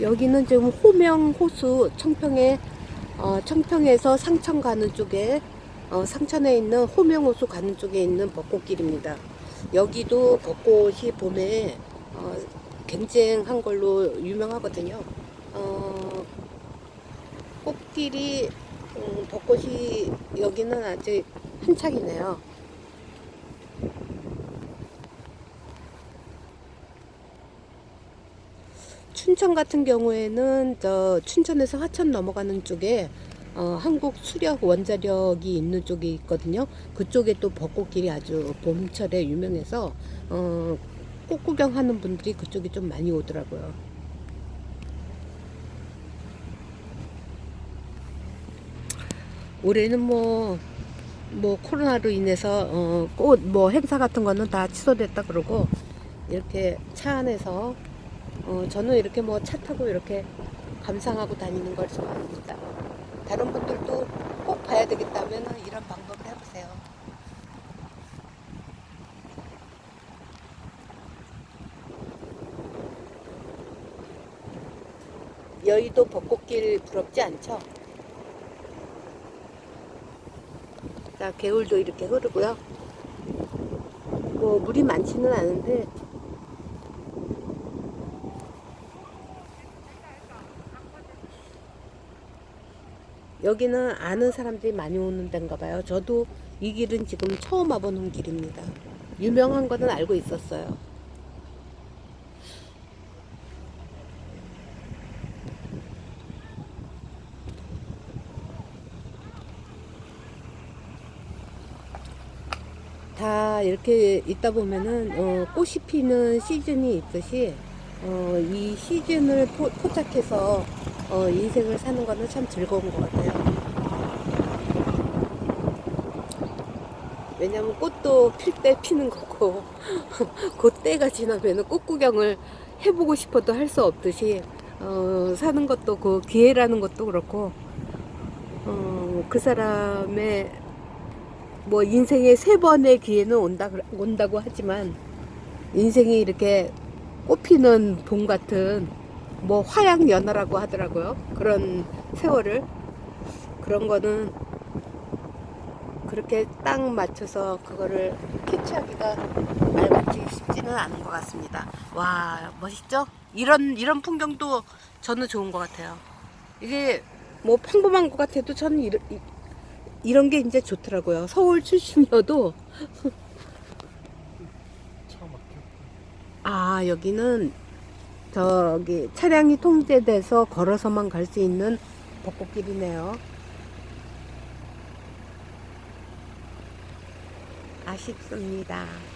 여기는 지금 호명 호수 청평에 어, 청평에서 상천 가는 쪽에 어, 상천에 있는 호명 호수 가는 쪽에 있는 벚꽃길입니다. 여기도 벚꽃이 봄에 어, 굉장한 걸로 유명하거든요. 어, 꽃길이 음, 벚꽃이 여기는 아직 한창이네요. 춘천 같은 경우에는 저 춘천에서 화천 넘어가는 쪽에 어, 한국 수력 원자력이 있는 쪽이 있거든요. 그쪽에 또 벚꽃길이 아주 봄철에 유명해서 어, 꽃 구경하는 분들이 그쪽이 좀 많이 오더라고요. 올해는 뭐, 뭐 코로나로 인해서 어, 꽃 뭐 행사 같은 거는 다 취소됐다 그러고 이렇게 차 안에서 어, 저는 이렇게 뭐 차 타고 이렇게 감상하고 다니는 걸 좋아합니다. 다른 분들도 꼭 봐야 되겠다면 이런 방법을 해보세요. 여의도 벚꽃길 부럽지 않죠? 자, 개울도 이렇게 흐르고요. 뭐 물이 많지는 않은데 여기는 아는 사람들이 많이 오는 데인가 봐요. 저도 이 길은 지금 처음 와보는 길입니다. 유명한 거는 알고 있었어요. 다 이렇게 있다 보면은 어, 꽃이 피는 시즌이 있듯이 어, 이 시즌을 포, 포착해서 어, 인생을 사는 거는 참 즐거운 것 같아요. 왜냐면 꽃도 필 때 피는 거고 그 때가 지나면 꽃 구경을 해보고 싶어도 할 수 없듯이 어, 사는 것도 그 기회라는 것도 그렇고 어, 그 사람의 뭐 인생에 세 번의 기회는 온다 온다고 하지만 인생이 이렇게 꽃피는 봄 같은 뭐 화양 연화라고 하더라고요. 그런 세월을 그런 거는 그렇게 딱 맞춰서 그거를 캐치하기가 말같이 쉽지는 않은 것 같습니다. 와 멋있죠? 이런 이런 풍경도 저는 좋은 것 같아요. 이게 뭐 평범한 것 같아도 저는 이런 이- 이런 게 이제 좋더라고요. 서울 출신이어도. 아 여기는 저기 차량이 통제돼서 걸어서만 갈 수 있는 벚꽃길이네요. 아쉽습니다.